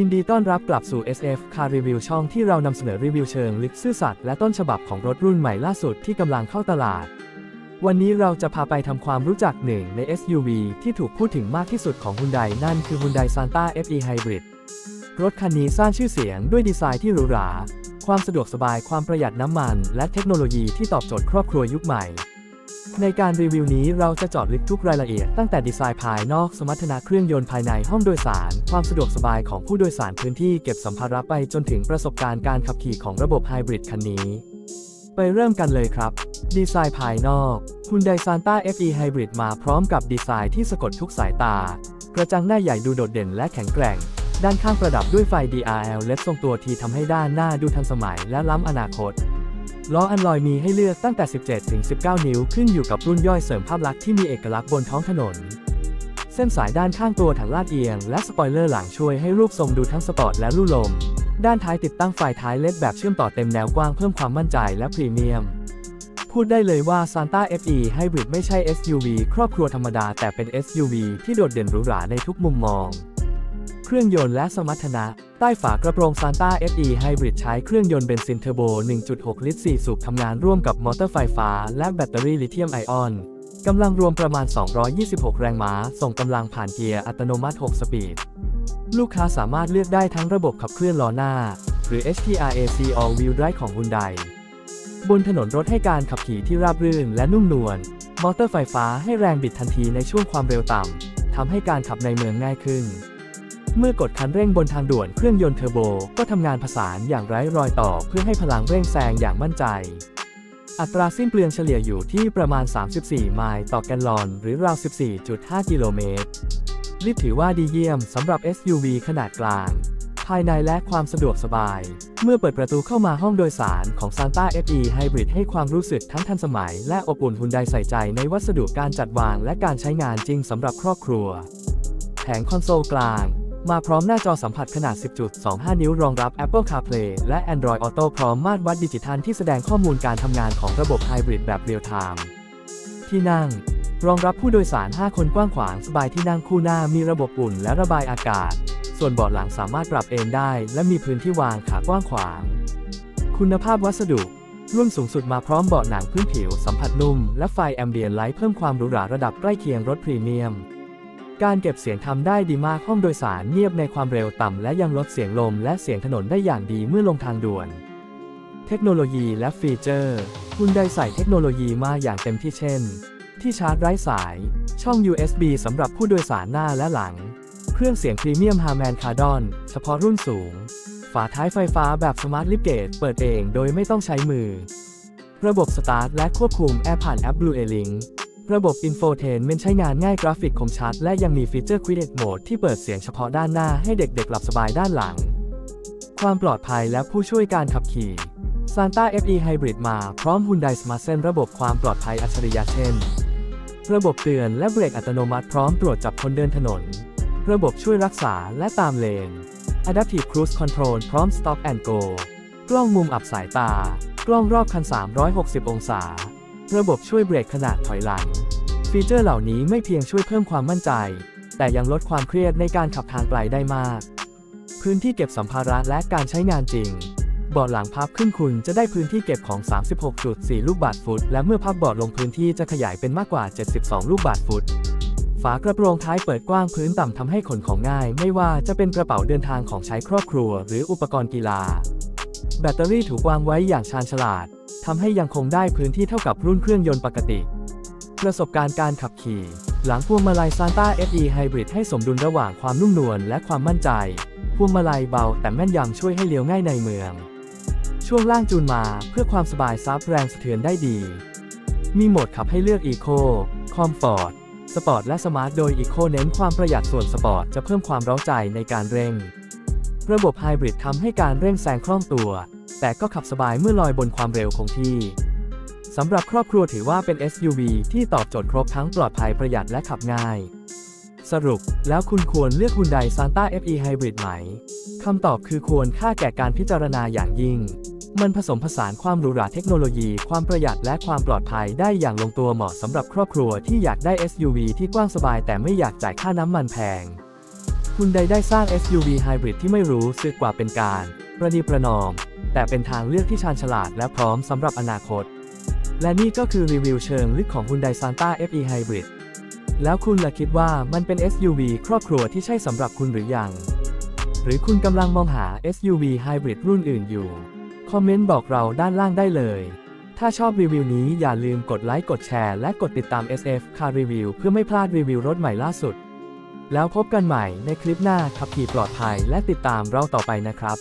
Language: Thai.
ยินดีต้อนรับกลับสู่ SF Car Review ช่องที่เรานำเสนอรีวิวเชิงลึกซื่อสัตย์และต้นฉบับของรถรุ่นใหม่ล่าสุดที่กำลังเข้าตลาด วันนี้เราจะพาไปทำความรู้จักหนึ่งใน SUV ที่ถูกพูดถึงมากที่สุดของ Hyundai นั่นคือ Hyundai Santa Fe Hybrid รถคันนี้สร้างชื่อเสียงด้วยดีไซน์ที่หรูหรา ความสะดวกสบายความประหยัดน้ำมัน และเทคโนโลยีที่ตอบโจทย์ครอบครัวยุคใหม่ ในการรีวิวนี้เราจะจาะลึกทุกรายละเอียดตั้งแต่ดีไซน์ภายนอกสมรรถนะเครื่องยนต์ภายในห้องโดยสาร ความสะดวกสบายของผู้โดยสารพื้นที่เก็บสัมภาระไปจนถึงประสบการณ์การขับขี่ของระบบไฮบริดคันนี้ ไปเริ่มกันเลยครับ ดีไซน์ภายนอก Hyundai Santa Fe Hybrid มาพร้อมกับดีไซน์ที่สะกดทุกสายตา กระจังหน้าใหญ่ดูโดดเด่นและแข็งแกร่ง ด้านข้างประดับด้วยไฟ DRL และทรงตัวทีทำให้ด้านหน้าดูทันสมัยและล้ำอนาคต ล้ออันลอยมีให้เลือกตั้งแต่ 17ถึง19 นิ้วขึ้นอยู่กับรุ่นย่อยเสริมภาพลักษณ์ที่มีเอกลักษณ์บนท้องถนน เส้นสายด้านข้างตัวถังลาดเอียง และสปอยเลอร์หลังช่วยให้รูปทรงดูทั้งสปอร์ตและลู่ลม ด้านท้ายติดตั้งไฟท้ายเล็ดแบบเชื่อมต่อเต็มแนวกว้างเพิ่มความมั่นใจและพรีเมียม พูดได้เลยว่า Santa Fe Hybrid ไม่ใช่ SUV ครอบครัวธรรมดาแต่เป็น SUV ที่โดดเด่นหรูหราในทุกมุมมอง เครื่องยนต์และสมรรถนะ ใต้ฝากระโปรง Santa Fe Hybrid ใช้เครื่องยนต์เบนซินเทอร์โบ 1.6 ลิตร 4 สูบทำงานร่วมกับมอเตอร์ไฟฟ้า และแบตเตอรี่ลิเธียมไอออนกำลังรวมประมาณ 226 แรงม้า ส่งกำลังผ่านเกียร์อัตโนมัติ 6 สปีด ลูกค้าสามารถเลือกได้ทั้งระบบขับเคลื่อนล้อหน้า หรือ HTRAC All Wheel Drive ของ Hyundai บนถนนรถให้การขับขี่ที่ราบรื่นและนุ่มนวล มอเตอร์ไฟฟ้าให้แรงบิดทันทีในช่วงความเร็วต่ำทำให้การขับในเมืองง่ายขึ้น เมื่อกดคันเร่งบนทางด่วนเครื่องยนต์เทอร์โบ ก็ทำงานผสานอย่างไร้รอยต่อเพื่อให้พลังเร่งแซงอย่างมั่นใจ อัตราสิ้นเปลืองเฉลี่ยอยู่ที่ประมาณ 34 ไมล์ต่อแกลลอน หรือราว 14.5 กิโลเมตรลิฟต์ถือว่าดีเยี่ยมสำหรับ SUV ขนาดกลาง ภายในและความสะดวกสบาย เมื่อเปิดประตูเข้ามาห้องโดยสารของ Santa Fe Hybrid ให้ความรู้สึกทั้งทันสมัย และอบอุ่นหุ่นใดใส่ใจในวัสดุการจัดวางและการใช้งานจริงสำหรับครอบครัว แผงคอนโซลกลาง มาพร้อมหน้าจอสัมผัสขนาด 10.25 นิ้วรองรับ Apple CarPlay และ Android Auto พร้อมมาตรวัดดิจิทัลที่แสดงข้อมูลการทำงานของระบบไฮบริดแบบเรียลไทม์ที่นั่ง รองรับผู้โดยสาร 5 คนกว้างขวางสบายที่นั่งคู่หน้ามีระบบอุ่นและระบายอากาศ ส่วนเบาะหลังสามารถปรับเอนได้ และมีพื้นที่วางขากว้างขวาง คุณภาพวัสดุรุ่นสูงสุดมาพร้อมเบาะหนังพื้นผิวสัมผัสนุ่ม และไฟแอมเบียนไลท์เพิ่มความหรูหราระดับใกล้เคียงรถพรีเมียม การเก็บเสียงทำได้ดีมากห้องโดยสารเงียบในความเร็วต่ำและยังลดเสียงลมและเสียงถนนได้อย่างดีเมื่อลงทางด่วน เทคโนโลยีและฟีเจอร์คุณได้ใส่เทคโนโลยีมาอย่างเต็มที่เช่น ที่ชาร์จไร้สาย ช่อง USB สำหรับผู้โดยสารหน้าและหลัง เครื่องเสียงพรีเมียมฮาร์แมนคาร์ดอนเฉพาะรุ่นสูง ฝาท้ายไฟฟ้าแบบสมาร์ทลิฟเกตเปิดเองโดยไม่ต้องใช้มือ ระบบสตาร์ทและควบคุมแอร์ผ่านแอป Blue a Link ระบบ Infotainment ใช้งานง่ายกราฟิกคมชัด และยังมีฟีเจอร์ Quiet Mode ที่เปิดเสียงเฉพาะด้านหน้าให้เด็กๆ หลับสบายด้านหลัง ความปลอดภัยและผู้ช่วยการขับขี่ Santa Fe Hybrid มาพร้อม Hyundai Smart Sense ระบบความปลอดภัยอัจฉริยะเช่น ระบบเตือนและเบรกอัตโนมัติพร้อมตรวจจับคนเดินถนน ระบบช่วยรักษาและตามเลน Adaptive Cruise Control พร้อม Stop and Go กล้องมุมอับสายตา กล้องรอบคัน 360 องศา ระบบช่วยเบรกขนาดถอยหลัง ฟีเจอร์เหล่านี้ไม่เพียงช่วยเพิ่มความมั่นใจ แต่ยังลดความเครียดในการขับทางไกลได้มาก พื้นที่เก็บสัมภาระและการใช้งานจริงเบาะหลังพับขึ้นคุณจะได้พื้นที่เก็บของ 36.4 ลูกบาศก์ฟุต และเมื่อพับเบาะลงพื้นที่จะขยายเป็นมากกว่า 72 ลูกบาศก์ฟุต ฝากระโปรงท้ายเปิดกว้างพื้นต่ำทำให้ขนของง่าย ไม่ว่าจะเป็นกระเป๋าเดินทางของใช้ครอบครัว หรืออุปกรณ์กีฬา แบตเตอรี่ถูกวางไว้อย่างชาญฉลาด ทำให้ยังคงได้พื้นที่เท่ากับรุ่นเครื่องยนต์ปกติ ประสบการณ์การขับขี่ หลังพวงมาลัย Santa Fe Hybrid ให้สมดุลระหว่างความนุ่มนวลและความมั่นใจ พวงมาลัยเบาแต่แม่นยำช่วยให้เลี้ยวง่ายในเมือง ช่วงล่างจูนมาเพื่อความสบายซับแรงสะเทือนได้ดี มีโหมดขับให้เลือก Eco Comfort สปอร์ตและสมาร์ทโดย Eco เน้นความประหยัดส่วนสปอร์ตจะเพิ่มความเร้าใจในการเร่ง ระบบไฮบริดทำให้การเร่งแซงคล่องตัว แต่ก็ขับสบายเมื่อลอยบนความเร็วคงที่สำหรับครอบครัวถือว่าเป็น SUV ที่ตอบโจทย์ครบทั้งปลอดภัยประหยัดและขับง่าย สรุปแล้วคุณควรเลือก Hyundai Santa Fe Hybrid ไหม คำตอบคือควรค่าแก่การพิจารณาอย่างยิ่ง มันผสมผสานความหรูหราเทคโนโลยี ความประหยัดและความปลอดภัยได้อย่างลงตัวเหมาะสำหรับครอบครัวที่อยากได้ SUV ที่กว้างสบายแต่ไม่อยากจ่ายค่าน้ำมันแพงคุณใดได้สร้าง SUV Hybrid ที่ไม่รู้สึกกว่าเป็นการ ประนีประนอม แต่เป็นทางเลือกที่ชาญฉลาดและพร้อมสำหรับอนาคต และนี่ก็คือรีวิวเชิงลึกของ Hyundai Santa FE Hybrid แล้วคุณล่ะคิดว่ามันเป็น SUV ครอบครัวที่ใช่สำหรับคุณหรือยัง หรือคุณกำลังมองหา SUV Hybrid รุ่นอื่นอยู่ คอมเมนต์บอกเราด้านล่างได้เลย ถ้าชอบรีวิวนี้อย่าลืมกดไลค์ กดแชร์ และกดติดตาม SF Car Review เพื่อไม่พลาดรีวิวรถใหม่ล่าสุด แล้วพบกันใหม่ในคลิปหน้าขับขี่ปลอดภัยและติดตามเราต่อไปนะครับ